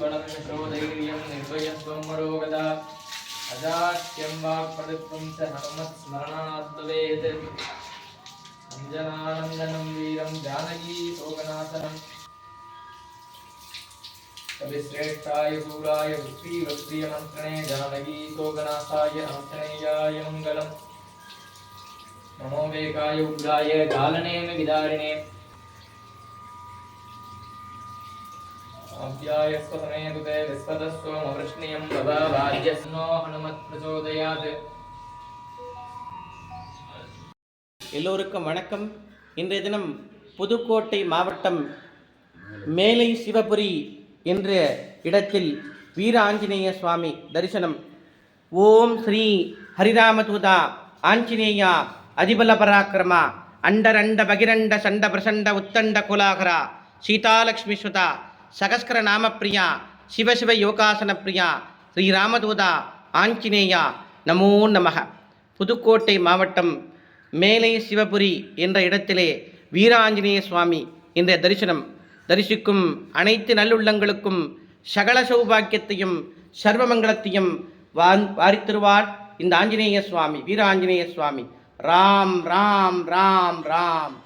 बलक्षत्रोदैर्यं निर्भयत्वमरोगदा अजाट्यं वाक्प्रदत्वं च हनुमत्स्मरणाद्भवेत् अञ्जनानन्दनं वीरं जानकीशोकनाशनम् कविश्रेष्ठाय दूराय वृत्तिवृत्तियमन्त्रणे जानकीशोकनाशाय आञ्जनेयाय मङ्गलम्। मनोवेकाय उग्राय गालने विदारिणे। अव्याय स्वसमे कृते विस्पदस्वमवृष्णियं भवाज्यस्नो हनुमत्प्रचोदयात् எல்லோருக்கும் வணக்கம் இன்றைய தினம் புதுக்கோட்டை மாவட்டம் மேலை சிவபுரி என்ற இடத்தில் வீர ஆஞ்சநேய சுவாமி தரிசனம் ஓம் ஸ்ரீ ஹரிராமதூதா ஆஞ்சநேயா அதிபல பராக்கிரமா அண்டரண்ட பகிரண்ட சண்ட பிரசண்ட உத்தண்ட குலாகரா சீதாலக்ஷ்மி சுதா சகஸ்கர நாம பிரியா சிவசிவ யோகாசன பிரியா ஸ்ரீராமதூதா ஆஞ்சநேயா நமோ நமக. புதுக்கோட்டை மாவட்டம் மேலை சிவபுரி என்ற இடத்திலே வீராஞ்சநேய சுவாமி என்ற தரிசனம். தரிசிக்கும் அனைத்து நல்லுள்ளங்களுக்கும் சகல சௌபாக்கியத்தையும் சர்வமங்கலத்தையும் வான் வாரித்தருவார் இந்த ஆஞ்சநேய சுவாமி வீராஞ்சநேய சுவாமி. ராம் ராம் ராம் ராம்.